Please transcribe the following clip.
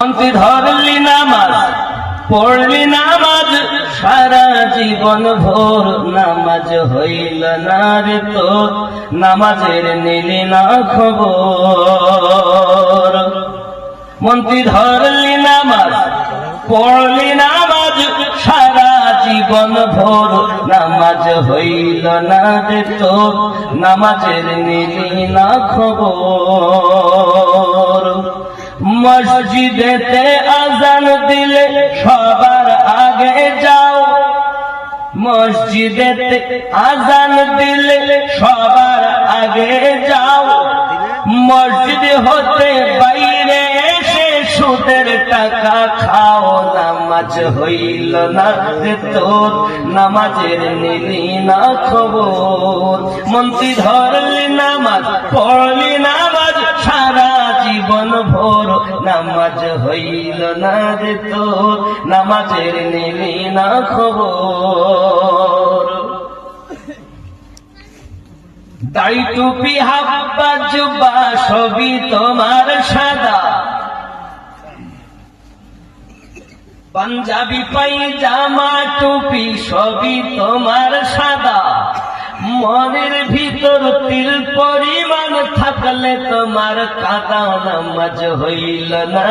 শান্তি ধরলি নামাজ, পড়লি নামাজ, সারা জীবন ভোর নামাজ হইল না রে তোর, নামাজের নিলি না খবর। মন্ত্রী ধরলি নামাজ, পড়লি নামাজ, সারা জীবন ভোর নামাজ হইল না রে তোর, নামাজের নিলি না খবর। মসজিদেতে আজান দিলে সবার আগে যাও। মসজিদেতে আজান দিলে সবার আগে যাও। মসজিদ হতে বাইরে এসে সুদের টাকা খাও। নামাজ হইল না তোর, নামাজের নিলি না খবর। মন্ত্রী ধরলি নামাজ পড়লি নামাজ সারা জীবন ভোর নামাজ হইল না রে তোর, নামাজের নিলি না খবর। দাড়ি টুপি হাব্বা জুব্বা, সবই তোমার সাদা। পাঞ্জাবি পাই জামা টুপি, সবই তোমার সাদা। তিল পরিমাণ থাকলে তোমার কাদা নামাজ হইল না